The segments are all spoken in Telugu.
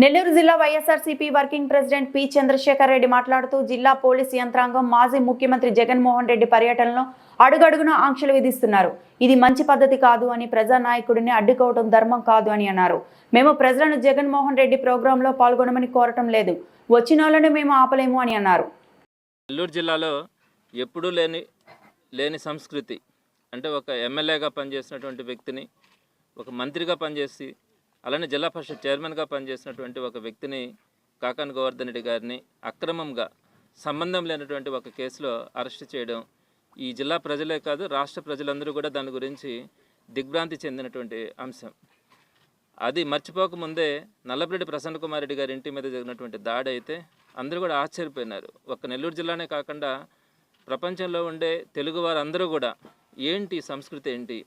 నెల్లూరు జిల్లా YSRCP working president P Chandrasekhar Reddy మాట్లాడుతూ జిల్లా పోలీసు యంత్రాంగం మాజీ ముఖ్యమంత్రి జగన్మోహన్ రెడ్డి పర్యటనలో అడుగడుగున ఆంక్షలు విధిస్తున్నారు. ఇది మంచి పద్ధతి కాదు అని ప్రజానాయకుడిని అడ్డుకోవడం ధర్మం కాదు అని అన్నారు. మేము ప్రజలను జగన్మోహన్ రెడ్డి ప్రోగ్రాంలో పాల్గొనమని కోరటం లేదు. వచ్చిన వాళ్ళని మేము ఆపలేము అని అన్నారు. నెల్లూరు జిల్లాలో ఎప్పుడూ లేని లేని సంస్కృతి. అంటే ఒక ఎమ్మెల్యేగా పనిచేసినటువంటి వ్యక్తిని ఒక మంత్రిగా పనిచేసి అలానే జిల్లా పరిషత్ చైర్మన్గా పనిచేసినటువంటి ఒక వ్యక్తిని కాకాన్ గోవర్ధన్ రెడ్డి గారిని అక్రమంగా సంబంధం లేనటువంటి ఒక కేసులో అరెస్ట్ చేయడం ఈ జిల్లా ప్రజలే కాదు రాష్ట్ర ప్రజలందరూ కూడా దాని గురించి దిగ్భ్రాంతి చెందినటువంటి అంశం. అది మర్చిపోకముందే నల్లపరెడ్డి ప్రసన్న కుమార్ రెడ్డి గారి ఇంటి మీద జరిగినటువంటి దాడి అయితే అందరూ కూడా ఆశ్చర్యపోయినారు. ఒక్క నెల్లూరు జిల్లానే కాకుండా ప్రపంచంలో ఉండే తెలుగు వారందరూ కూడా ఏంటి సంస్కృతి ఏంటి?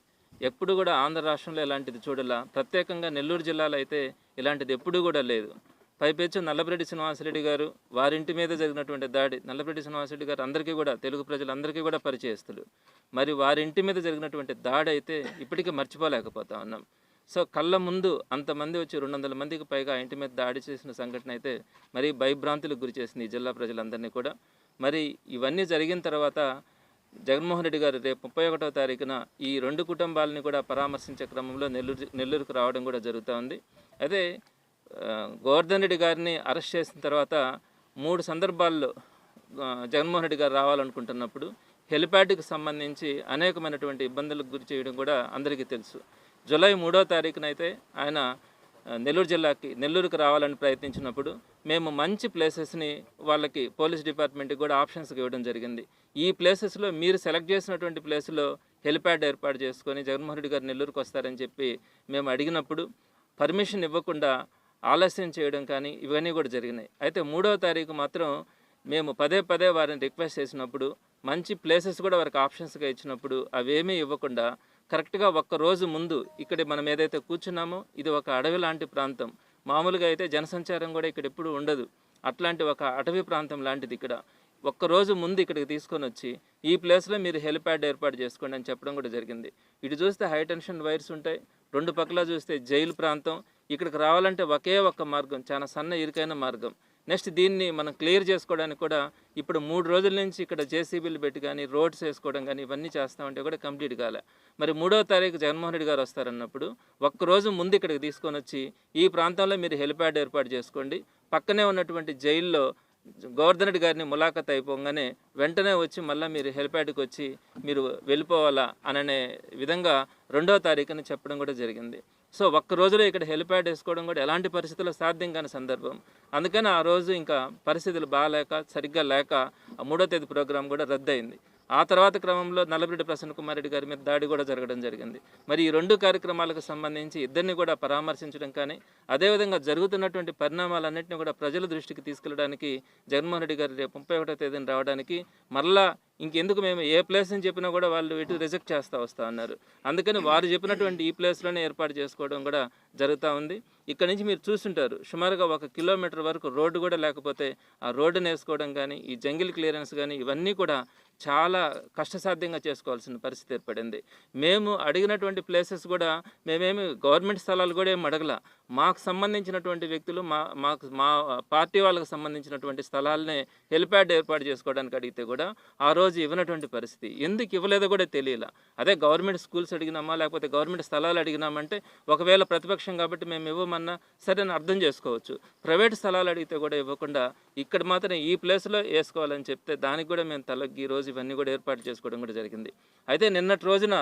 ఎప్పుడు కూడా ఆంధ్ర రాష్ట్రంలో ఇలాంటిది చూడాల. ప్రత్యేకంగా నెల్లూరు జిల్లాలో అయితే ఇలాంటిది ఎప్పుడూ కూడా లేదు. పైపెచ్చు నల్లపరెడ్డి శ్రీనివాసరెడ్డి గారు వారింటి మీద జరిగినటువంటి దాడి నల్లపరెడ్డి శ్రీనివాసరెడ్డి గారు అందరికీ కూడా తెలుగు ప్రజలందరికీ కూడా పరిచయస్తులు. మరి వారింటి మీద జరిగినటువంటి దాడి అయితే ఇప్పటికీ మర్చిపోలేకపోతా ఉన్నాం. సో కళ్ళ ముందు అంతమంది వచ్చి రెండు వందల మందికి పైగా ఇంటి మీద దాడి చేసిన సంఘటన అయితే మరి భయభ్రాంతులకు గురి చేసింది ఈ జిల్లా ప్రజలందరినీ కూడా. మరి ఇవన్నీ జరిగిన తర్వాత జగన్మోహన్ రెడ్డి గారు రేపు ముప్పై ఒకటవ తారీఖున ఈ రెండు కుటుంబాలని కూడా పరామర్శించే క్రమంలో నెల్లూరు నెల్లూరుకు రావడం కూడా జరుగుతూ ఉంది. అదే గోవర్ధన్ రెడ్డి గారిని అరెస్ట్ చేసిన తర్వాత మూడు సందర్భాల్లో జగన్మోహన్ రెడ్డి గారు రావాలనుకుంటున్నప్పుడు హెలిప్యాడ్కి సంబంధించి అనేకమైనటువంటి ఇబ్బందులకు గురి చేయడం కూడా అందరికీ తెలుసు. జూలై మూడో తారీఖున అయితే ఆయన నెల్లూరు జిల్లాకి నెల్లూరుకు రావాలని ప్రయత్నించినప్పుడు మేము మంచి ప్లేసెస్ని వాళ్ళకి పోలీస్ డిపార్ట్మెంట్కి కూడా ఆప్షన్స్కి ఇవ్వడం జరిగింది. ఈ ప్లేసెస్లో మీరు సెలెక్ట్ చేసినటువంటి ప్లేస్లో హెలిప్యాడ్ ఏర్పాటు చేసుకొని జగన్మోహన్ రెడ్డి గారు నెల్లూరుకు వస్తారని చెప్పి మేము అడిగినప్పుడు పర్మిషన్ ఇవ్వకుండా ఆలస్యం చేయడం కానీ ఇవన్నీ కూడా జరిగినాయి. అయితే మూడవ తారీఖు మాత్రం మేము పదే పదే వారిని రిక్వెస్ట్ చేసినప్పుడు మంచి ప్లేసెస్ కూడా వారికి ఆప్షన్స్గా ఇచ్చినప్పుడు అవేమీ ఇవ్వకుండా కరెక్ట్గా ఒక్క రోజు ముందు ఇక్కడ మనం ఏదైతే కూర్చున్నామో ఇది ఒక అడవి లాంటి ప్రాంతం. మామూలుగా అయితే జనసంచారం కూడా ఇక్కడ ఎప్పుడు ఉండదు. అట్లాంటి ఒక అటవీ ప్రాంతం లాంటిది ఇక్కడ. ఒక్క రోజు ముందు ఇక్కడికి తీసుకొని వచ్చి ఈ ప్లేస్లో మీరు హెలిప్యాడ్ ఏర్పాటు చేసుకోండి అని చెప్పడం కూడా జరిగింది. ఇటు చూస్తే హై టెన్షన్ వైర్స్ ఉంటాయి. రెండు పక్కల చూస్తే జైలు ప్రాంతం. ఇక్కడికి రావాలంటే ఒకే ఒక్క మార్గం చాలా సన్న ఇరుకైన మార్గం. నెక్స్ట్ దీన్ని మనం క్లియర్ చేసుకోవడానికి కూడా ఇప్పుడు మూడు రోజుల నుంచి ఇక్కడ జేసీబీలు పెట్టి కానీ రోడ్స్ వేసుకోవడం కానీ ఇవన్నీ చేస్తామంటే కూడా కంప్లీట్ కాలే. మరి మూడో తారీఖు జగన్మోహన్ రెడ్డి గారు వస్తారన్నప్పుడు ఒక్కరోజు ముందు ఇక్కడికి తీసుకొని వచ్చి ఈ ప్రాంతంలో మీరు హెలిప్యాడ్ ఏర్పాటు చేసుకోండి. పక్కనే ఉన్నటువంటి జైల్లో గోవర్ధన్ రెడ్డి గారిని ములాఖత్ అయిపోగానే వెంటనే వచ్చి మళ్ళీ మీరు హెలిప్యాడ్కి వచ్చి మీరు వెళ్ళిపోవాలా అననే విధంగా రెండవ తారీఖున చెప్పడం కూడా జరిగింది. సో ఒక్క రోజులో ఇక్కడ హెలిప్యాడ్ వేసుకోవడం కూడా ఎలాంటి పరిస్థితుల్లో సాధ్యం కాని సందర్భం. అందుకని ఆ రోజు ఇంకా పరిస్థితులు బాగాలేక సరిగ్గా లేక ఆ మూడో తేదీ ప్రోగ్రాం కూడా రద్దయింది. ఆ తర్వాత క్రమంలో నల్లబిడ్డ ప్రసన్న కుమార్ రెడ్డి గారి మీద దాడి కూడా జరగడం జరిగింది. మరి ఈ రెండు కార్యక్రమాలకు సంబంధించి ఇద్దరిని కూడా పరామర్శించడం కానీ అదేవిధంగా జరుగుతున్నటువంటి పరిణామాలన్నింటినీ కూడా ప్రజల దృష్టికి తీసుకెళ్ళడానికి జగన్మోహన్ రెడ్డి గారు రేపు ముప్పై ఒకటో తేదీన రావడానికి మరలా ఇంకెందుకు మేము ఏ ప్లేస్ అని చెప్పినా కూడా వాళ్ళు ఇటు రిజెక్ట్ చేస్తూ వస్తూ ఉన్నారు అందుకని వారు చెప్పినటువంటి ఈ ప్లేస్లోనే ఏర్పాటు చేసుకోవడం కూడా జరుగుతూ ఉంది. ఇక్కడ నుంచి మీరు చూస్తుంటారు సుమారుగా ఒక కిలోమీటర్ వరకు రోడ్డు కూడా లేకపోతే ఆ రోడ్డును వేసుకోవడం కానీ ఈ జంగిల్ క్లియరెన్స్ కానీ ఇవన్నీ కూడా చాలా కష్టసాధ్యంగా చేసుకోవాల్సిన పరిస్థితి ఏర్పడింది. మేము అడిగినటువంటి ప్లేసెస్ కూడా మేమేమి గవర్నమెంట్ స్థలాలు కూడా ఏమి అడగల. మాకు సంబంధించినటువంటి వ్యక్తులు మా మాకు మా పార్టీ వాళ్ళకి సంబంధించినటువంటి స్థలాలనే హెలిప్యాడ్ ఏర్పాటు చేసుకోవడానికి అడిగితే కూడా ఆ రోజు ఇవ్వనటువంటి పరిస్థితి. ఎందుకు ఇవ్వలేదో కూడా తెలియలా. అదే గవర్నమెంట్ స్కూల్స్ అడిగినామా లేకపోతే గవర్నమెంట్ స్థలాలు అడిగినామంటే ఒకవేళ ప్రతిపక్షం కాబట్టి మేము ఇవ్వమన్నా సరే అని అర్థం చేసుకోవచ్చు. ప్రైవేట్ స్థలాలు అడిగితే కూడా ఇవ్వకుండా ఇక్కడ మాత్రం ఈ ప్లేస్లో వేసుకోవాలని చెప్తే దానికి కూడా మేము తలకి ఈ రోజు ఇవన్నీ కూడా ఏర్పాటు చేసుకోవడం కూడా జరిగింది. అయితే నిన్నటి రోజున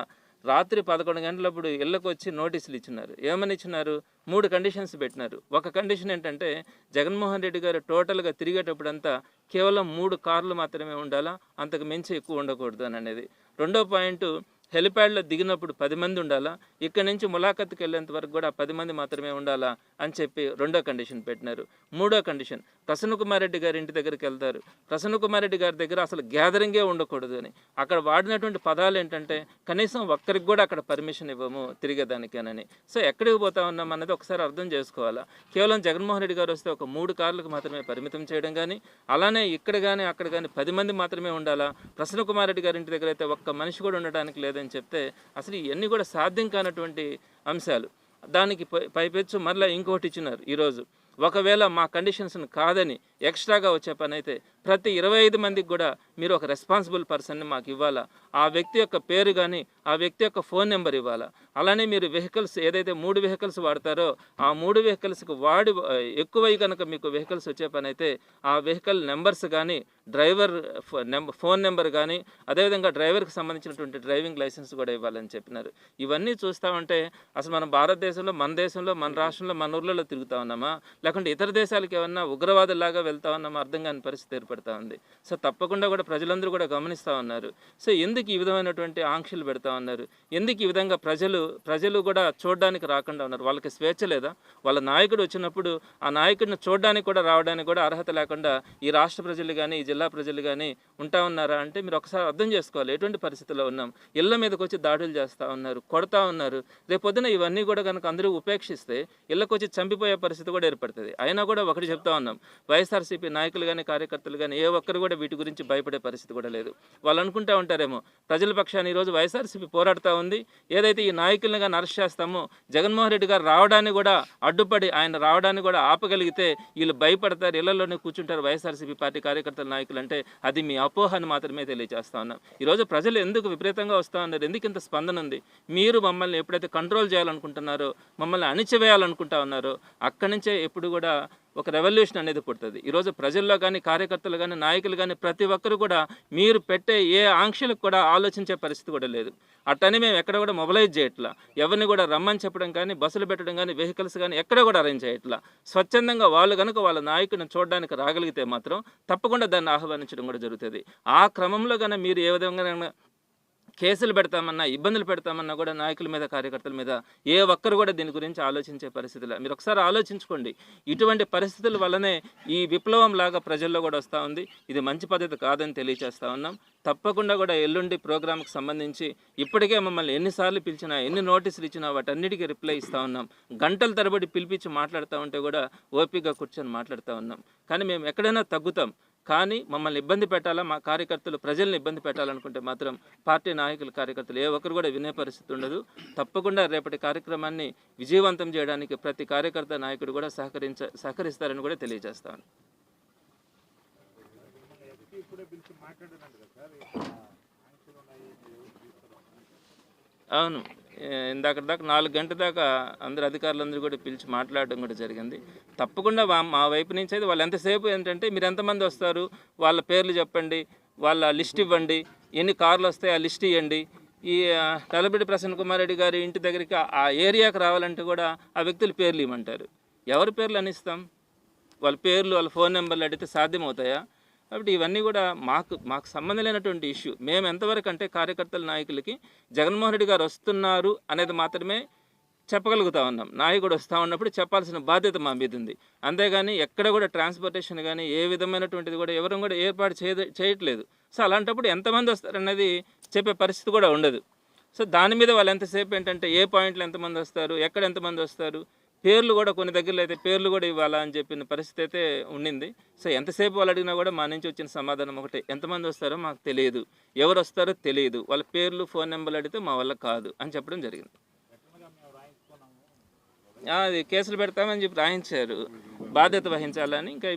రాత్రి పదకొండు గంటలప్పుడు ఇళ్ళకు వచ్చి నోటీసులు ఇచ్చినారు. ఏమని ఇచ్చినారు? మూడు కండిషన్స్ పెట్టినారు. ఒక కండిషన్ ఏంటంటే జగన్మోహన్ రెడ్డి గారు టోటల్గా తిరిగేటప్పుడంతా కేవలం మూడు కార్లు మాత్రమే ఉండాలా? అంతకు మించి ఎక్కువ ఉండకూడదు అని అనేది. రెండో పాయింట్ హెలిప్యాడ్లో దిగినప్పుడు పది మంది ఉండాలా? ఇక్కడ నుంచి ములాఖత్కి వెళ్ళేంత వరకు కూడా పది మంది మాత్రమే ఉండాలా? అని చెప్పి రెండో కండిషన్ పెట్టినారు. మూడో కండిషన్ ప్రసన్న కుమార్ రెడ్డి గారి ఇంటి దగ్గరికి వెళ్తారు. ప్రసన్న కుమార్ రెడ్డి గారి దగ్గర అసలు గ్యాదరింగే ఉండకూడదు అని. అక్కడ వాడినటువంటి పదాలు ఏంటంటే కనీసం ఒక్కరికి కూడా అక్కడ పర్మిషన్ ఇవ్వము తిరిగేదానికేనని. సో ఎక్కడికి పోతా ఉన్నాం అనేది ఒకసారి అర్థం చేసుకోవాలా? కేవలం జగన్మోహన్ రెడ్డి గారు వస్తే ఒక మూడు కార్లకు మాత్రమే పరిమితం చేయడం కానీ అలానే ఇక్కడ కానీ అక్కడ కానీ పది మంది మాత్రమే ఉండాలా? ప్రసన్న కుమార్ రెడ్డి గారి ఇంటి దగ్గర అయితే ఒక్క మనిషి కూడా ఉండడానికి లేదని చెప్తే అసలు ఇవన్నీ కూడా సాధ్యం కానటువంటి అంశాలు. దానికి పై పైపెచ్చు మరలా ఇంకోటి ఇచ్చినారు ఈరోజు. ఒకవేళ మా కండిషన్స్ని కాదని ఎక్స్ట్రాగా వచ్చే పని అయితే ప్రతి ఇరవై ఐదు మందికి కూడా మీరు ఒక రెస్పాన్సిబుల్ పర్సన్ని మాకు ఇవ్వాలా? ఆ వ్యక్తి యొక్క పేరు కానీ ఆ వ్యక్తి యొక్క ఫోన్ నెంబర్ ఇవ్వాలా? అలానే మీరు వెహికల్స్ ఏదైతే మూడు వెహికల్స్ వాడతారో ఆ మూడు వెహికల్స్కి వాడి ఎక్కువై కనుక మీకు వెహికల్స్ వచ్చే పని అయితే ఆ వెహికల్ నెంబర్స్ కానీ డ్రైవర్ నెంబ- ఫోన్ నెంబర్ కానీ అదేవిధంగా డ్రైవర్కి సంబంధించినటువంటి డ్రైవింగ్ లైసెన్స్ కూడా ఇవ్వాలని చెప్పినారు. ఇవన్నీ చూస్తామంటే అసలు మన భారతదేశంలో మన దేశంలో మన రాష్ట్రంలో మన ఊర్లలో తిరుగుతా ఉన్నామా? లేకుంటే ఇతర దేశాలకు ఏమన్నా ఉగ్రవాదులాగా వెళ్తా ఉన్నామా అర్థం కాని పరిస్థితి ఏర్పడతా ఉంది. సో తప్పకుండా కూడా ప్రజలందరూ కూడా గమనిస్తూ ఉన్నారు. సో ఎందుకు ఈ విధమైనటువంటి ఆంక్షలు పెడతా ఉన్నారు? ఎందుకు ఈ విధంగా ప్రజలు ప్రజలు కూడా చూడడానికి రాకుండా ఉన్నారు? వాళ్ళకి స్వేచ్ఛ లేదా? వాళ్ళ నాయకుడు వచ్చినప్పుడు ఆ నాయకుడిని చూడడానికి కూడా రావడానికి కూడా అర్హత లేకుండా ఈ రాష్ట్ర ప్రజలు కానీ ఈ జిల్లా ప్రజలు కానీ ఉంటా ఉన్నారా? అంటే మీరు ఒకసారి అర్థం చేసుకోవాలి. ఎటువంటి పరిస్థితిలో ఉన్నాం? ఇళ్ళ మీదకి వచ్చి దాడులు చేస్తూ ఉన్నారు కొడతా ఉన్నారు. రేపొద్దున ఇవన్నీ కూడా కనుక అందరూ ఉపేక్షిస్తే ఇళ్ళకొచ్చి చంపిపోయే పరిస్థితి కూడా ఏర్పడుతుంది. అయినా కూడా ఒకటి చెప్తా ఉన్నాం. వైఎస్ఆర్సీపీ నాయకులు కానీ కార్యకర్తలు కానీ ఏ ఒక్కరు కూడా వీటి గురించి భయపడే పరిస్థితి కూడా లేదు. వాళ్ళు అనుకుంటా ఉంటారేమో ప్రజల పక్షాన్ని ఈరోజు వైఎస్ఆర్సీపీ పోరాడుతూ ఉంది. ఏదైతే ఈ నాయకుల్ని కానీ అరెస్ట్ చేస్తామో జగన్మోహన్ రెడ్డి గారు రావడానికి కూడా అడ్డుపడి ఆయన రావడానికి కూడా ఆపగలిగితే వీళ్ళు భయపడతారు. ఇళ్ళలోనే కూర్చుంటారు వైఎస్ఆర్సీపీ పార్టీ కార్యకర్తల నాయకులు అంటే అది మీ అపోహను మాత్రమే తెలియజేస్తా ఉన్నాం. ఈరోజు ప్రజలు ఎందుకు విపరీతంగా వస్తూ ఉన్నారు? ఎందుకు ఇంత స్పందన ఉంది? మీరు మమ్మల్ని ఎప్పుడైతే కంట్రోల్ చేయాలనుకుంటున్నారో మమ్మల్ని అణిచివేయాలనుకుంటా ఉన్నారో అక్కడి నుంచే ఎప్పుడు కూడా ఒక రెవల్యూషన్ అనేది పుడుతుంది. ఈరోజు ప్రజల్లో కానీ కార్యకర్తలు కానీ నాయకులు కానీ ప్రతి ఒక్కరు కూడా మీరు పెట్టే ఏ ఆంక్షలకు కూడా ఆలోచించే పరిస్థితి కూడా లేదు. అట్టని మేము ఎక్కడ కూడా మొబలైజ్ చేయట్లా. ఎవరిని కూడా రమ్మని చెప్పడం కానీ బస్సులు పెట్టడం కానీ వెహికల్స్ కానీ ఎక్కడ కూడా అరేంజ్ చేయట్లా. స్వచ్ఛందంగా వాళ్ళు కనుక వాళ్ళ నాయకుని చూడడానికి రాగలిగితే మాత్రం తప్పకుండా దాన్ని ఆహ్వానించడం కూడా జరుగుతుంది. ఆ క్రమంలో కానీ మీరు ఏ విధంగా కేసులు పెడతామన్నా ఇబ్బందులు పెడతామన్నా కూడా నాయకుల మీద కార్యకర్తల మీద ఏ ఒక్కరు కూడా దీని గురించి ఆలోచించే పరిస్థితులు మీరు ఒకసారి ఆలోచించుకోండి. ఇటువంటి పరిస్థితుల వల్లనే ఈ విప్లవం లాగా ప్రజల్లో కూడా వస్తూ ఉంది. ఇది మంచి పద్ధతి కాదని తెలియజేస్తా ఉన్నాం. తప్పకుండా కూడా ఎల్లుండి ప్రోగ్రామ్కి సంబంధించి ఇప్పటికే మమ్మల్ని ఎన్నిసార్లు పిలిచినా ఎన్ని నోటీసులు ఇచ్చినా వాటన్నిటికీ రిప్లై ఇస్తూ ఉన్నాం. గంటల తరబడి పిలిపించి మాట్లాడుతూ ఉంటే కూడా ఓపికగా కూర్చొని మాట్లాడుతూ ఉన్నాం. కానీ మేము ఎక్కడైనా తగ్గుతాం. కానీ మమ్మల్ని ఇబ్బంది పెట్టాలా? మా కార్యకర్తలు ప్రజల్ని ఇబ్బంది పెట్టాలనుకుంటే మాత్రం పార్టీ నాయకులు కార్యకర్తలు ఏ ఒక్కరు కూడా వినే పరిస్థితి ఉండదు. తప్పకుండా రేపటి కార్యక్రమాన్ని విజయవంతం చేయడానికి ప్రతి కార్యకర్త నాయకుడు కూడా సహకరించ సహకరిస్తారని కూడా తెలియజేస్తాను అవును. ఇందాక దాకా నాలుగు గంటల దాకా అందరు అధికారులందరూ కూడా పిలిచి మాట్లాడడం కూడా జరిగింది. తప్పకుండా మా మా వైపు నుంచి అయితే వాళ్ళు ఎంతసేపు ఏంటంటే మీరు ఎంతమంది వస్తారు వాళ్ళ పేర్లు చెప్పండి వాళ్ళ లిస్ట్ ఇవ్వండి ఎన్ని కార్లు వస్తాయి ఆ లిస్ట్ ఇవ్వండి ఈ ఆ, ప్రసన్న కుమార్ రెడ్డి గారి ఇంటి దగ్గరికి ఆ- ఏరియాకి రావాలంటే కూడా ఆ వ్యక్తుల పేర్లు ఇవ్వమంటారు. ఎవరి పేర్లు అనిస్తాం? వాళ్ళ పేర్లు వాళ్ళ ఫోన్ నెంబర్లు అడిగితే సాధ్యమవుతాయా? కాబట్టి ఇవన్నీ కూడా మాకు మాకు సంబంధం లేనటువంటి ఇష్యూ. మేము ఎంతవరకు అంటే కార్యకర్తల నాయకులకి జగన్మోహన్ రెడ్డి గారు వస్తున్నారు అనేది మాత్రమే చెప్పగలుగుతా ఉన్నాం. నాయకుడు వస్తూ ఉన్నప్పుడు చెప్పాల్సిన బాధ్యత మా మీద ఉంది. అంతేగాని ఎక్కడ కూడా ట్రాన్స్పోర్టేషన్ కానీ ఏ విధమైనటువంటిది కూడా ఎవరు కూడా ఏర్పాటు చేయ చేయట్లేదు. సో అలాంటప్పుడు ఎంతమంది వస్తారన్నది చెప్పే పరిస్థితి కూడా ఉండదు. సో దాని మీద వాళ్ళు ఎంతసేపు ఏంటంటే ఏ పాయింట్లు ఎంతమంది వస్తారు ఎక్కడ ఎంతమంది వస్తారు పేర్లు కూడా కొన్ని దగ్గరలో అయితే పేర్లు కూడా ఇవ్వాలా అని చెప్పిన పరిస్థితి అయితే ఉండింది. సో ఎంతసేపు వాళ్ళు అడిగినా కూడా మా నుంచి వచ్చిన సమాధానం ఒకటే. ఎంతమంది వస్తారో మాకు తెలియదు. ఎవరు వస్తారో తెలియదు. వాళ్ళ పేర్లు ఫోన్ నెంబర్లు అడిగితే మా వల్ల కాదు అని చెప్పడం జరిగింది. అది కేసులు పెడతామని చెప్పి రాయించారు. బాధ్యత వహించాలని ఇంకా